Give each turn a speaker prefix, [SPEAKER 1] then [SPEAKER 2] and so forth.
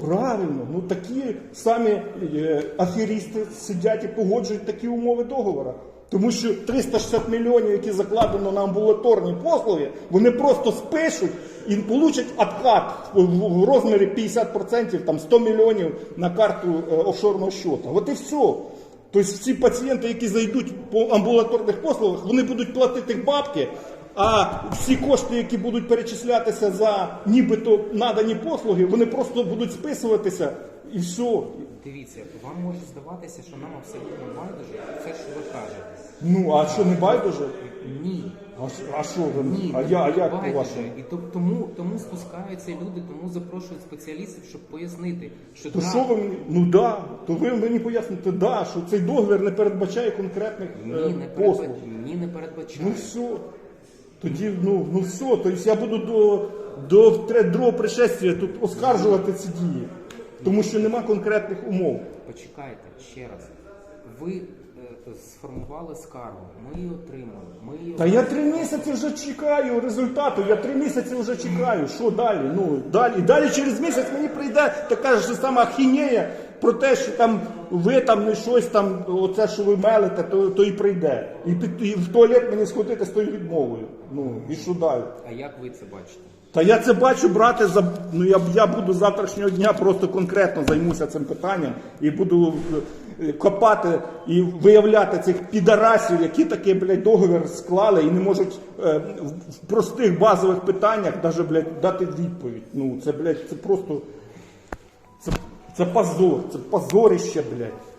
[SPEAKER 1] Правильно, ну такі самі е, аферісти сидять і погоджують такі умови договора. Тому що 360 мільйонів, які закладено на амбулаторні послуги, вони просто спишуть і получать откат в розмірі 50%, там 100 мільйонів на карту е, офшорного щота. От і все. Тобто всі пацієнти, які зайдуть по амбулаторних послугах, вони будуть платити бабки, а всі кошти, які будуть перечислятися за нібито надані послуги, вони просто будуть списуватися і все.
[SPEAKER 2] Дивіться, вам може здаватися, що нам абсолютно байдуже все, що ви кажете.
[SPEAKER 1] Ну, а що не байдуже?
[SPEAKER 2] Ні.
[SPEAKER 1] А, що- а що ви?
[SPEAKER 2] Ні,
[SPEAKER 1] а я, а як
[SPEAKER 2] байдуже.
[SPEAKER 1] по-вашому?
[SPEAKER 2] І то- тому, тому спускаються люди, тому запрошують спеціалістів, щоб пояснити, що
[SPEAKER 1] То
[SPEAKER 2] да,
[SPEAKER 1] що ви мені? Ну да, то ви мені поясните, да, що цей договір не передбачає конкретних е,
[SPEAKER 2] ні, не
[SPEAKER 1] послуг.
[SPEAKER 2] передбачає. Ні, не передбачає.
[SPEAKER 1] Ну все. Тоді, ну, ну все, тобто я буду до, до другого пришестя тут оскаржувати ці дії, тому що нема конкретних умов.
[SPEAKER 2] Почекайте ще раз. Ви е, сформували скаргу, ми її отримали. Ми її
[SPEAKER 1] Та я три місяці вже чекаю результату, я три місяці вже чекаю. Що далі? Ну далі. І далі через місяць мені прийде така ж сама ахінея про те, що там ви там не щось там, оце, що ви мелите, то, то і прийде. І, під, і в туалет мені сходити з тою відмовою. Ну і що далі?
[SPEAKER 2] А як ви це бачите?
[SPEAKER 1] Та я це бачу, брати, за ну я, я буду завтрашнього дня просто конкретно займуся цим питанням і буду е, копати і виявляти цих підарасів, які такий, блядь, договір склали і не можуть е, в- в простих базових питаннях навіть, блядь, дати відповідь. Ну це, блядь, це просто це, це позор, це позорище, блядь.